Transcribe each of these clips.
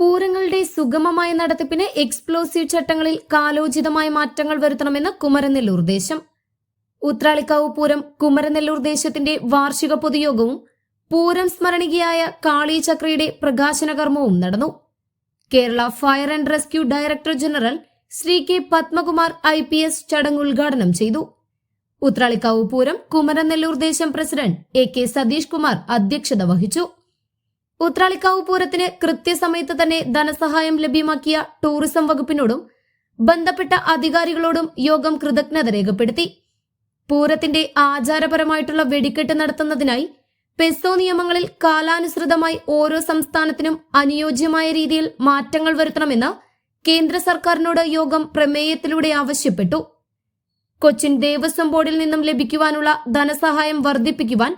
പൂരങ്ങളുടെ സുഗമമായ നടത്തിപ്പിന് എക്സ്പ്ലോസീവ് ചട്ടങ്ങളിൽ കാലോചിതമായ മാറ്റങ്ങൾ വരുത്തണമെന്ന് കുമരനെല്ലൂർ ദേശം. ഉത്രാളിക്കാവ് പൂരം കുമരനെല്ലൂർ ദേശത്തിന്റെ വാർഷിക പൊതുയോഗവും പൂരം സ്മരണികയായ കാളി ചക്രയുടെ പ്രകാശന കർമ്മവും നടന്നു. Kerala fire and rescue director general Shri K Padmakumar I P S ചടങ്ങ് ഉദ്ഘാടനം ചെയ്തു. ഉത്രാളിക്കാവ് പൂരം കുമരനെല്ലൂർ ദേശം president A K Satheesh Kumar അധ്യക്ഷത വഹിച്ചു. ഉത്രാളിക്കാവ് പൂരത്തിന് കൃത്യസമയത്ത് തന്നെ ധനസഹായം ലഭ്യമാക്കിയ ടൂറിസം വകുപ്പിനോടും ബന്ധപ്പെട്ട അധികാരികളോടും യോഗം കൃതജ്ഞത രേഖപ്പെടുത്തി. പൂരത്തിന്റെ ആചാരപരമായിട്ടുള്ള വെടിക്കെട്ട് നടത്തുന്നതിനായി പെസോ നിയമങ്ങളിൽ കാലാനുസൃതമായി ഓരോ സംസ്ഥാനത്തിനും അനുയോജ്യമായ രീതിയിൽ മാറ്റങ്ങൾ വരുത്തണമെന്ന് കേന്ദ്ര സർക്കാരിനോട് യോഗം പ്രമേയത്തിലൂടെ ആവശ്യപ്പെട്ടു. കൊച്ചിൻ ദേവസ്വം ബോർഡിൽ നിന്നും ലഭിക്കുവാനുള്ള ധനസഹായം വർദ്ധിപ്പിക്കുവാൻ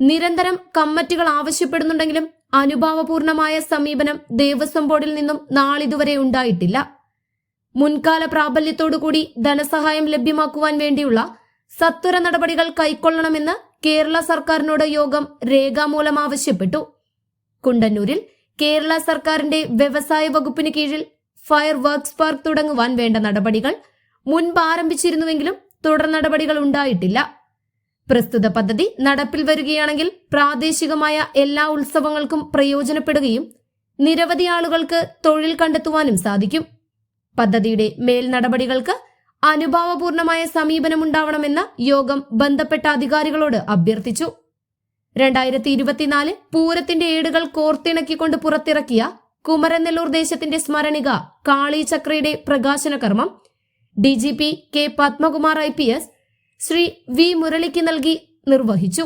നിരന്തരം കമ്മിറ്റികൾ ആവശ്യപ്പെടുന്നുണ്ടെങ്കിലും അനുഭാവപൂർണമായ സമീപനം ദേവസ്വം ബോർഡിൽ നിന്നും നാളിതുവരെ ഉണ്ടായിട്ടില്ല. മുൻകാല പ്രാബല്യത്തോടുകൂടി ധനസഹായം ലഭ്യമാക്കുവാൻ വേണ്ടിയുള്ള സത്വര നടപടികൾ കൈക്കൊള്ളണമെന്ന് കേരള സർക്കാരിനോട് യോഗം രേഖാമൂലം ആവശ്യപ്പെട്ടു. കുണ്ടന്നൂരിൽ കേരള സർക്കാരിന്റെ വ്യവസായ വകുപ്പിന് കീഴിൽ ഫയർ വർക്ക്സ് പാർക്ക് തുടങ്ങുവാൻ വേണ്ട നടപടികൾ മുൻപ് ആരംഭിച്ചിരുന്നുവെങ്കിലും തുടർ നടപടികൾ ഉണ്ടായിട്ടില്ല. പ്രസ്തുത പദ്ധതി നടപ്പിൽ വരികയാണെങ്കിൽ പ്രാദേശികമായ എല്ലാ ഉത്സവങ്ങൾക്കും പ്രയോജനപ്പെടുകയും നിരവധി ആളുകൾക്ക് തൊഴിൽ കണ്ടെത്തുവാനും സാധിക്കും. പദ്ധതിയുടെ മേൽ നടപടികൾക്ക് അനുഭാവപൂർണമായ സമീപനമുണ്ടാവണമെന്ന് യോഗം ബന്ധപ്പെട്ട അധികാരികളോട് അഭ്യർത്ഥിച്ചു. രണ്ടായിരത്തി ഇരുപത്തിനാല് പൂരത്തിന്റെ ഏടുകൾ കോർത്തിണക്കിക്കൊണ്ട് പുറത്തിറക്കിയ കുമരനെല്ലൂർ ദേശത്തിന്റെ സ്മരണിക കാളി ചക്രയുടെ പ്രകാശന കർമ്മം D G P K Padmakumar I P S Shri V മുരളിക്ക് നൽകി നിർവഹിച്ചു.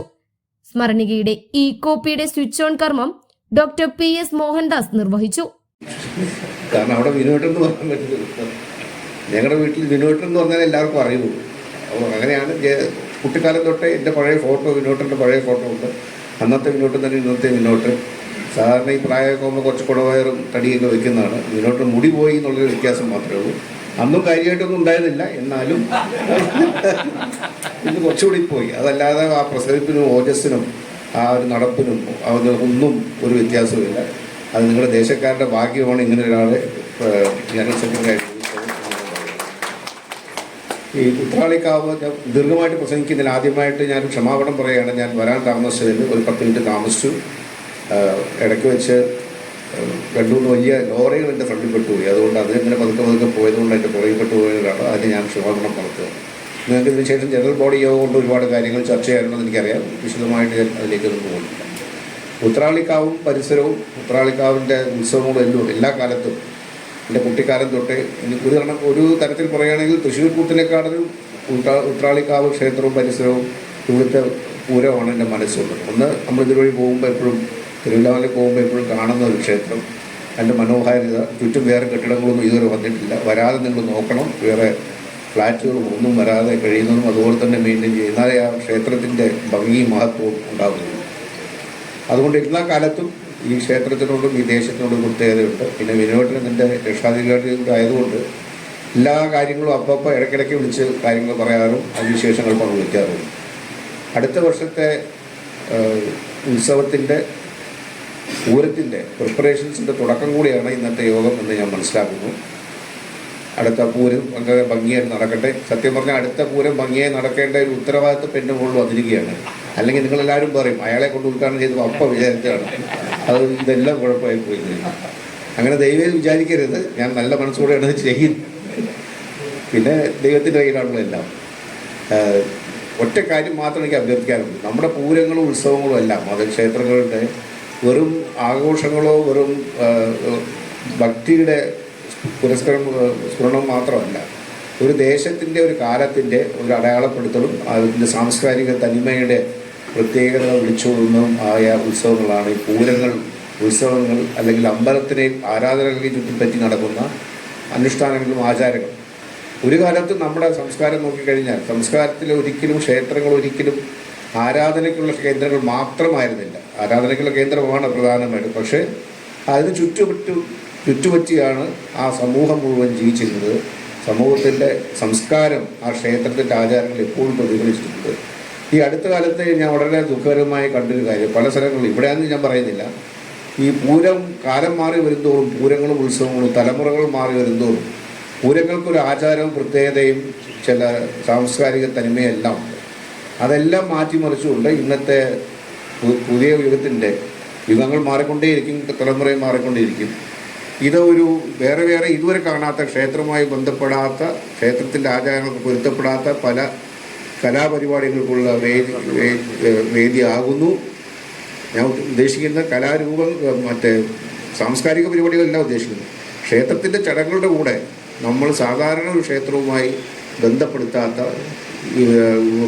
സ്മരണികയുടെ ഇ കോപ്പിയുടെ സ്വിച്ച് ഓൺ കർമ്മം ഡോക്ടർ പി എസ് മോഹൻദാസ് നിർവഹിച്ചു. കാരണം അവിടെ വിനോട്ടം എന്ന് പറയാൻ പറ്റില്ല ഞങ്ങളുടെ വീട്ടിൽ വിനോട്ടം എന്ന് പറഞ്ഞാൽ എല്ലാവർക്കും അറിയുള്ളൂ അപ്പോൾ അങ്ങനെയാണ് കുട്ടിക്കാലം തൊട്ടേ എന്റെ പഴയ ഫോട്ടോ വിനോട്ടന്റെ പഴയ ഫോട്ടോ ഉണ്ട്. അന്നത്തെ വിനോട്ടം തന്നെ ഇന്നത്തെ വിനോട്ടം സാധാരണ ഈ പ്രായമൊക്കെ ആകുമ്പോൾ കുറച്ച് കുടവയറും തടിയൊക്കെ വയ്ക്കുന്നതാണ് വിനോട്ടം മുടി പോയി എന്നുള്ളൊരു വ്യത്യാസം മാത്രമേ ഉള്ളൂ. അന്നും കാര്യമായിട്ടൊന്നും ഉണ്ടായിരുന്നില്ല. എന്നാലും ഇന്ന് കുറച്ചുകൂടി പോയി. അതല്ലാതെ ആ പ്രസവിപ്പിനും ഓജസ്സിനും ആ ഒരു നടപ്പിനും അത് ഒന്നും ഒരു വ്യത്യാസവുമില്ല. അത് നിങ്ങളുടെ ദേശക്കാരുടെ ഭാഗ്യമാണ് ഇങ്ങനെ ഒരാളെ ജനറൽ സെക്രട്ടറി ഈ ഉത്രാളിക്കാവ് ഞാൻ ദീർഘമായിട്ട് പ്രസംഗിക്കുന്നതിൽ ആദ്യമായിട്ട് ഞാൻ ക്ഷമാപണം പറയുകയാണ്. ഞാൻ വരാൻ താമസിച്ചതിൽ ഒരു പത്ത് മിനിറ്റ് താമസിച്ചു. ഇടയ്ക്ക് വെച്ച് രണ്ട് മൂന്ന് വലിയ ലോറികൾ എന്റെ ഫ്രണ്ടിൽ പെട്ടുപോയി. അതുകൊണ്ട് അതിങ്ങനെ പതുക്കെ പതുക്കെ പോയതുകൊണ്ട് എന്റെ പുറകിൽപ്പെട്ടു പോയതാണ് അതിന് ഞാൻ ക്ഷമാപണം നടത്തുക നിങ്ങൾക്ക് ഇതിനുശേഷം ജനറൽ ബോഡി യോഗം കൊണ്ട് ഒരുപാട് കാര്യങ്ങൾ ചർച്ച ചെയ്യാനുണ്ടെന്ന് എനിക്കറിയാം. വിശദമായിട്ട് ഞാൻ അതിലേക്കൊന്നും പോകുന്നില്ല ഉത്രാളിക്കാവും പരിസരവും ഉത്രാളിക്കാവിന്റെ ഉത്സവങ്ങളും എല്ലാം എല്ലാ കാലത്തും. എന്റെ കുട്ടിക്കാലം തൊട്ട് ഇനി ഒരു കാരണം ഒരു തരത്തിൽ പറയുകയാണെങ്കിൽ തൃശ്ശൂർ ഉത്രാ ഉത്രാളിക്കാവ് ക്ഷേത്രവും പരിസരവും ഇവിടുത്തെ പൂരമാണ് എന്റെ മനസ്സുള്ളത്. ഒന്ന് നമ്മൾ ഇതുവഴി പോകുമ്പോൾ എപ്പോഴും തിരുവില്ലാമലയിൽ പോകുമ്പോൾ എപ്പോഴും കാണുന്ന ഒരു ക്ഷേത്രം. അതിന്റെ മനോഹാരിത ചുറ്റും വേറെ കെട്ടിടങ്ങളൊന്നും ഇതുവരെ വന്നിട്ടില്ല. വരാതെ നിങ്ങൾ നോക്കണം. വേറെ ഫ്ലാറ്റുകളും ഒന്നും വരാതെ കഴിയുന്നതും അതുപോലെ തന്നെ മെയിന്റെയിൻ ചെയ്യുന്നാലേ ആ ക്ഷേത്രത്തിന്റെ ഭംഗിയും മഹത്വവും ഉണ്ടാകുന്നു അതുകൊണ്ട് എല്ലാ കാലത്തും ഈ ക്ഷേത്രത്തിനോടും ഈ ദേശത്തിനോടും പ്രത്യേകതയുണ്ട്. പിന്നെ വിനോദത്തിന് എന്റെ രക്ഷാധികാരി ആയതുകൊണ്ട് എല്ലാ കാര്യങ്ങളും അപ്പപ്പോൾ ഇടയ്ക്കിടയ്ക്ക് വിളിച്ച് കാര്യങ്ങൾ പറയാറും അതിനുശേഷങ്ങൾ പങ്കുവയ്ക്കാറും അടുത്ത വർഷത്തെ ഉത്സവത്തിന്റെ പൂരത്തിന്റെ പ്രിപ്പറേഷൻസിന്റെ തുടക്കം കൂടിയാണ് ഇന്നത്തെ യോഗം എന്ന് ഞാൻ മനസ്സിലാക്കുന്നു. അടുത്ത പൂരം അങ്ങനെ ഭംഗിയായി നടക്കട്ടെ. സത്യം പറഞ്ഞാൽ അടുത്ത പൂരം ഭംഗിയായി നടക്കേണ്ട ഒരു ഉത്തരവാദിത്വം എന്റെ മുകളിൽ വന്നിരിക്കുകയാണ്. അല്ലെങ്കിൽ നിങ്ങളെല്ലാവരും പറയും അയാളെ കൊണ്ട് ഉദ്ഘാടനം ചെയ്ത് അപ്പം വിചാരിച്ചാണ് അത് ഇതെല്ലാം കുഴപ്പമായി പോയി അങ്ങനെ ദൈവം വിചാരിക്കരുത്. ഞാൻ നല്ല മനസ്സോടെയാണ് അത് ചെയ്യുന്നത്. പിന്നെ ദൈവത്തിന്റെ കയ്യിലാണല്ലോ എല്ലാം. ഒറ്റ കാര്യം മാത്രം എനിക്ക് അഭ്യർത്ഥിക്കാറുണ്ട് നമ്മുടെ പൂരങ്ങളും ഉത്സവങ്ങളും എല്ലാം മതക്ഷേത്രങ്ങളുടെ വെറും ആഘോഷങ്ങളോ വെറും ഭക്തിയുടെ പുരസ്കരം സ്മരണം മാത്രമല്ല ഒരു ദേശത്തിന്റെ ഒരു കാലത്തിന്റെ ഒരു അടയാളപ്പെടുത്തലും അതിന്റെ സാംസ്കാരിക തനിമയുടെ പ്രത്യേകത വിളിച്ചോടുന്നതും ആയ ഉത്സവങ്ങളാണ് ഈ പൂരങ്ങൾ ഉത്സവങ്ങൾ അല്ലെങ്കിൽ അമ്പലത്തിനെ ആരാധനകളെ ചുറ്റിപ്പറ്റി നടക്കുന്ന അനുഷ്ഠാനങ്ങളും ആചാരങ്ങളും. ഒരു കാലത്ത് നമ്മുടെ സംസ്കാരം നോക്കിക്കഴിഞ്ഞാൽ സംസ്കാരത്തിൽ ഒരിക്കലും ക്ഷേത്രങ്ങൾ ഒരിക്കലും ആരാധനയ്ക്കുള്ള കേന്ദ്രങ്ങൾ മാത്രമായിരുന്നില്ല. ആരാധനയ്ക്കുള്ള കേന്ദ്രമാണ് പ്രധാനമായിട്ടും. പക്ഷേ അതിന് ചുറ്റുപറ്റു ചുറ്റുപറ്റിയാണ് ആ സമൂഹം മുഴുവൻ ജീവിച്ചിരുന്നത്. സമൂഹത്തിന്റെ സംസ്കാരം ആ ക്ഷേത്രത്തിന്റെ ആചാരങ്ങൾ എപ്പോഴും പ്രതിഫലിച്ചിട്ടുണ്ട്. ഈ അടുത്ത കാലത്ത് ഞാൻ വളരെ ദുഃഖകരമായി കണ്ടൊരു കാര്യം. പല സ്ഥലങ്ങളിലും ഇവിടെയാണെന്ന് ഞാൻ പറയുന്നില്ല. ഈ പൂരം കാലം മാറി വരുന്തോറും പൂരങ്ങളും ഉത്സവങ്ങളും തലമുറകൾ മാറി വരുന്തോറും പൂരങ്ങൾക്കൊരു ആചാരവും പ്രത്യേകതയും ചില സാംസ്കാരിക തനിമയെല്ലാം ഉണ്ട്. അതെല്ലാം മാറ്റിമറിച്ചുകൊണ്ട് ഇന്നത്തെ പുതിയ യുഗത്തിന്റെ യുഗങ്ങൾ മാറിക്കൊണ്ടേയിരിക്കും തലമുറയും മാറിക്കൊണ്ടേയിരിക്കും. ഇത് ഒരു വേറെ വേറെ ഇതുവരെ കാണാത്ത ക്ഷേത്രവുമായി ബന്ധപ്പെടാത്ത ക്ഷേത്രത്തിന്റെ ആചാരങ്ങൾക്ക് പൊരുത്തപ്പെടാത്ത പല കലാപരിപാടികൾക്കുള്ള വേദി വേദിയാകുന്നു. ഞാൻ ഉദ്ദേശിക്കുന്ന കലാരൂപം മറ്റേ സാംസ്കാരിക പരിപാടികളെല്ലാം ഉദ്ദേശിക്കുന്നു ക്ഷേത്രത്തിന്റെ ചടങ്ങുകളുടെ കൂടെ നമ്മൾ സാധാരണ ഒരു ക്ഷേത്രവുമായി ബന്ധപ്പെടുത്താത്ത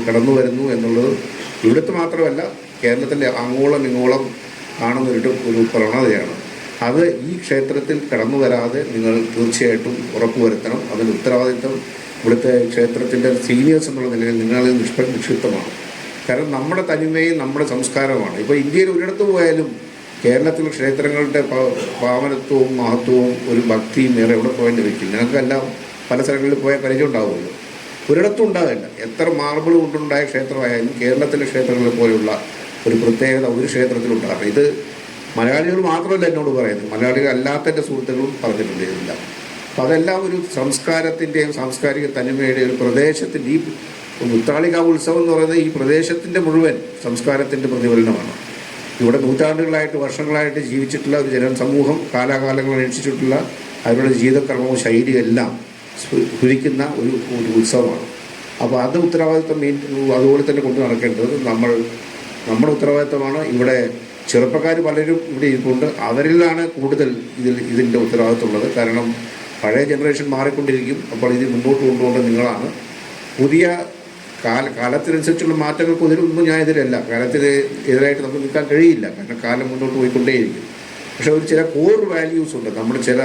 കടന്നു വരുന്നു എന്നുള്ളത് ഇവിടുത്തെ മാത്രമല്ല കേരളത്തിലെ അങ്ങോളം ഇങ്ങോളം കാണുന്നൊരു ഒരു പ്രവണതയാണ്. അത് ഈ ക്ഷേത്രത്തിൽ കടന്നു വരാതെ നിങ്ങൾ തീർച്ചയായിട്ടും ഉറപ്പുവരുത്തണം. അതിന് ഉത്തരവാദിത്വം ഇവിടുത്തെ ക്ഷേത്രത്തിന്റെ സീനിയേഴ്സ് എന്നുള്ള നിലയിൽ നിങ്ങളിൽ നിഷ്പ നിക്ഷിപ്തമാണ്. കാരണം നമ്മുടെ തനിമയും നമ്മുടെ സംസ്കാരമാണ്. ഇപ്പോൾ ഇന്ത്യയിൽ ഒരിടത്ത് പോയാലും കേരളത്തിലെ ക്ഷേത്രങ്ങളുടെ പാവനത്വവും മഹത്വവും ഒരു ഭക്തിയും വേറെ എവിടെ പോയാലും ലഭിക്കില്ല. ഞങ്ങൾക്കെല്ലാം പല സ്ഥലങ്ങളിൽ പോയാൽ പരിചയം ഉണ്ടാവുമല്ലോ. ഒരിടത്തും ഉണ്ടാകില്ല എത്ര മാർബിൾ കൊണ്ടുണ്ടായ ക്ഷേത്രമായാലും കേരളത്തിലെ ക്ഷേത്രങ്ങളെ പോലെയുള്ള ഒരു പ്രത്യേകത ഒരു ക്ഷേത്രത്തിലുണ്ടാകും ഇത് മലയാളികൾ മാത്രമല്ല എന്നോട് പറയുന്നത്. മലയാളികൾ അല്ലാത്ത എന്റെ സുഹൃത്തുക്കളും പറഞ്ഞിട്ടുണ്ട് ഇതെല്ലാം അപ്പം അതെല്ലാം ഒരു സംസ്കാരത്തിന്റെയും സാംസ്കാരിക തനിമയുടെയും ഒരു പ്രദേശത്തിന്റെ ഈ മുത്താളിക ഉത്സവം എന്ന് പറയുന്നത് ഈ പ്രദേശത്തിന്റെ മുഴുവൻ സംസ്കാരത്തിന്റെ പ്രതിഫലനമാണ്. ഇവിടെ നൂറ്റാണ്ടുകളായിട്ട് വർഷങ്ങളായിട്ട് ജീവിച്ചിട്ടുള്ള ഒരു ജനസമൂഹം കാലാകാലങ്ങൾ അനുഷ്ഠിച്ചിട്ടുള്ള അവരുടെ ജീവിതക്രമവും ശൈലിയും എല്ലാം സ്ഫുരിക്കുന്ന ഒരു ഒരു ഉത്സവമാണ്. അപ്പോൾ അത് ഉത്തരവാദിത്വം മെയിൻ അതുപോലെ തന്നെ കൊണ്ടു നടക്കേണ്ടത് നമ്മൾ നമ്മുടെ ഉത്തരവാദിത്വമാണ് ഇവിടെ ചെറുപ്പക്കാർ പലരും ഇവിടെ ഇരിപ്പുണ്ട്. അവരിലാണ് കൂടുതൽ ഇതിൽ ഇതിന്റെ ഉത്തരവാദിത്തമുള്ളത് കാരണം പഴയ ജനറേഷൻ മാറിക്കൊണ്ടിരിക്കും. അപ്പോൾ ഇത് മുന്നോട്ട് കൊണ്ടുപോകേണ്ടത് നിങ്ങളാണ്. പുതിയ കാല കാലത്തിനനുസരിച്ചുള്ള മാറ്റങ്ങൾക്ക് ഒന്നും ഞാൻ എതിരല്ല കാലത്തിന് എതിരായിട്ട് നമുക്ക് നിൽക്കാൻ കഴിയില്ല. കാരണം കാലം മുന്നോട്ട് പോയിക്കൊണ്ടേയിരിക്കും. പക്ഷേ ഒരു ചില കോർ വാല്യൂസ് ഉണ്ട്. നമ്മുടെ ചില